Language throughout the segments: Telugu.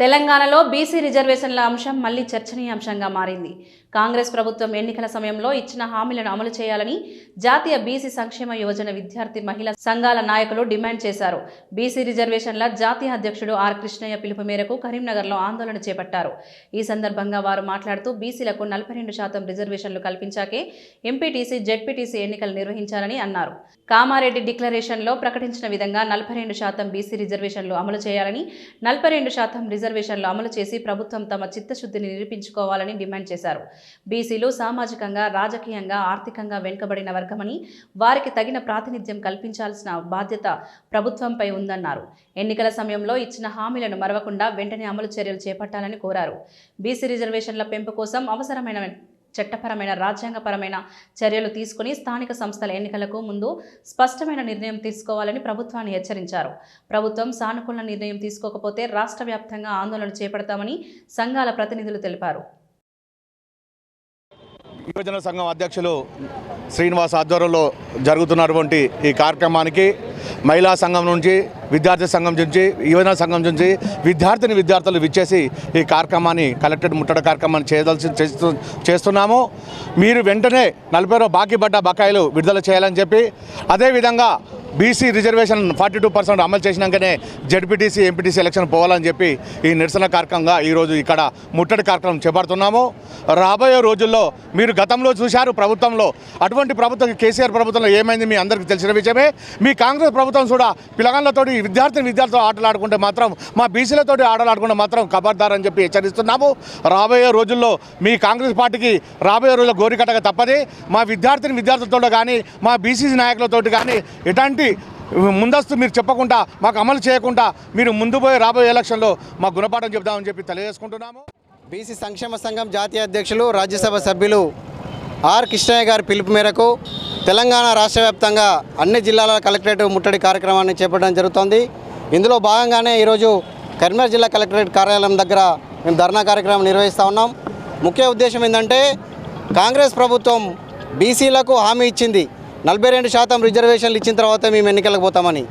తెలంగాణలో బీసీ రిజర్వేషన్ల అంశం మళ్ళీ చర్చనీయాంశంగా మారింది. కాంగ్రెస్ ప్రభుత్వం ఎన్నికల సమయంలో ఇచ్చిన హామీలను అమలు చేయాలని జాతీయ బీసీ సంక్షేమ యోజన విద్యార్థి మహిళా సంఘాల నాయకులు డిమాండ్ చేశారు. బీసీ రిజర్వేషన్ల జాతీయ అధ్యక్షుడు ఆర్ కృష్ణయ్య పిలుపు మేరకు కరీంనగర్లో ఆందోళన చేపట్టారు. ఈ సందర్భంగా వారు మాట్లాడుతూ బీసీలకు నలభై రెండు శాతం రిజర్వేషన్లు కల్పించాకే ఎంపీటీసీ జెడ్పీటీసీ ఎన్నికలు నిర్వహించాలని అన్నారు. కామారెడ్డి డిక్లరేషన్లో ప్రకటించిన విధంగా నలభై రెండు శాతం బీసీ రిజర్వేషన్లు అమలు చేయాలని నలభై రెండు శాతం రిజర్వ్ రిజర్వేషన్లు అమలు చేసి ప్రభుత్వం తమ చిత్తశుద్ధిని నిరూపించుకోవాలని డిమాండ్ చేశారు. బీసీలు సామాజికంగా రాజకీయంగా ఆర్థికంగా వెనుకబడిన వర్గమని వారికి తగిన ప్రాతినిధ్యం కల్పించాల్సిన బాధ్యత ప్రభుత్వంపై ఉందన్నారు. ఎన్నికల సమయంలో ఇచ్చిన హామీలను మరవకుండా వెంటనే అమలు చర్యలు చేపట్టాలని కోరారు. బీసీ రిజర్వేషన్ల పెంపు కోసం అవసరమైన చట్టపరమైన రాజ్యాంగపరమైన చర్యలు తీసుకుని స్థానిక సంస్థల ఎన్నికలకు ముందు స్పష్టమైన నిర్ణయం తీసుకోవాలని ప్రభుత్వాన్ని హెచ్చరించారు. ప్రభుత్వం సానుకూల నిర్ణయం తీసుకోకపోతే రాష్ట్ర వ్యాప్తంగా ఆందోళన చేపడతామని సంఘాల ప్రతినిధులు తెలిపారు. యువజన సంఘం అధ్యక్షులు శ్రీనివాస్ ఆధ్వర్యంలో జరుగుతున్నటువంటి ఈ కార్యక్రమానికి మహిళా సంఘం నుంచి విద్యార్థి సంఘం నుంచి యువజన సంఘం నుంచి విద్యార్థిని విద్యార్థులు విచ్చేసి ఈ కార్యక్రమాన్ని కలెక్టరేట్ ముట్టడి కార్యక్రమాన్ని చేయదలసి చేస్తున్నాము. మీరు వెంటనే నలభై బాకీ పడ్డ బకాయిలు విడుదల చేయాలని చెప్పి అదేవిధంగా BC reservation forty two percent అమలు చేసినాకనే జడ్పీటీసీ ఎంపీటీసీ ఎలక్షన్ పోవాలని చెప్పి ఈ నిరసన కార్యక్రమంగా ఈరోజు ఇక్కడ ముట్టడి కార్యక్రమం చేపడుతున్నాము. రాబోయే రోజుల్లో మీరు గతంలో చూశారు ప్రభుత్వంలో అటువంటి ప్రభుత్వం కేసీఆర్ ప్రభుత్వంలో ఏమైంది మీ అందరికీ తెలిసిన విషయమే. మీ కాంగ్రెస్ ప్రభుత్వం కూడా పిల్లగాళ్ళతోటి విద్యార్థిని విద్యార్థులు ఆటలు ఆడుకుంటే మాత్రం మా బీసీలతోటి ఆటలు ఆడుకుంటే మాత్రం ఖబర్దార్ అని చెప్పి హెచ్చరిస్తున్నాము. రాబోయే రోజుల్లో మీ కాంగ్రెస్ పార్టీకి రాబోయే రోజుల్లో గోరికట్టగా తప్పది. మా విద్యార్థిని విద్యార్థులతో కానీ మా బీసీ నాయకులతోటి కానీ ఎలాంటి ముందస్తు మీరు చెప్పకుండా మాకు అమలు చేయకుండా మీరు ముందు పోయి రాబోయే ఎలక్షన్లో మా గుణపాఠం చెప్దామని చెప్పి తెలియజేసుకుంటున్నాము. బీసీ సంక్షేమ సంఘం జాతీయ అధ్యక్షులు రాజ్యసభ సభ్యులు ఆర్ కృష్ణయ్య గారి పిలుపు మేరకు తెలంగాణ రాష్ట్ర వ్యాప్తంగా అన్ని జిల్లాల కలెక్టరేట్ ముట్టడి కార్యక్రమాన్ని చేపట్టడం జరుగుతోంది. ఇందులో భాగంగానే ఈరోజు కరీంనగర్ జిల్లా కలెక్టరేట్ కార్యాలయం దగ్గర మేము ధర్నా కార్యక్రమం నిర్వహిస్తూ ఉన్నాం. ముఖ్య ఉద్దేశం ఏంటంటే కాంగ్రెస్ ప్రభుత్వం బీసీలకు హామీ ఇచ్చింది. నలభై రెండు శాతం రిజర్వేషన్లు ఇచ్చిన తర్వాత మేము ఎన్నికలకు పోతామని.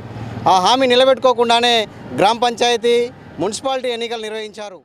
ఆ హామీ నిలబెట్టుకోకుండానే గ్రామ పంచాయతీ మున్సిపాలిటీ ఎన్నికలు నిర్వహించారు.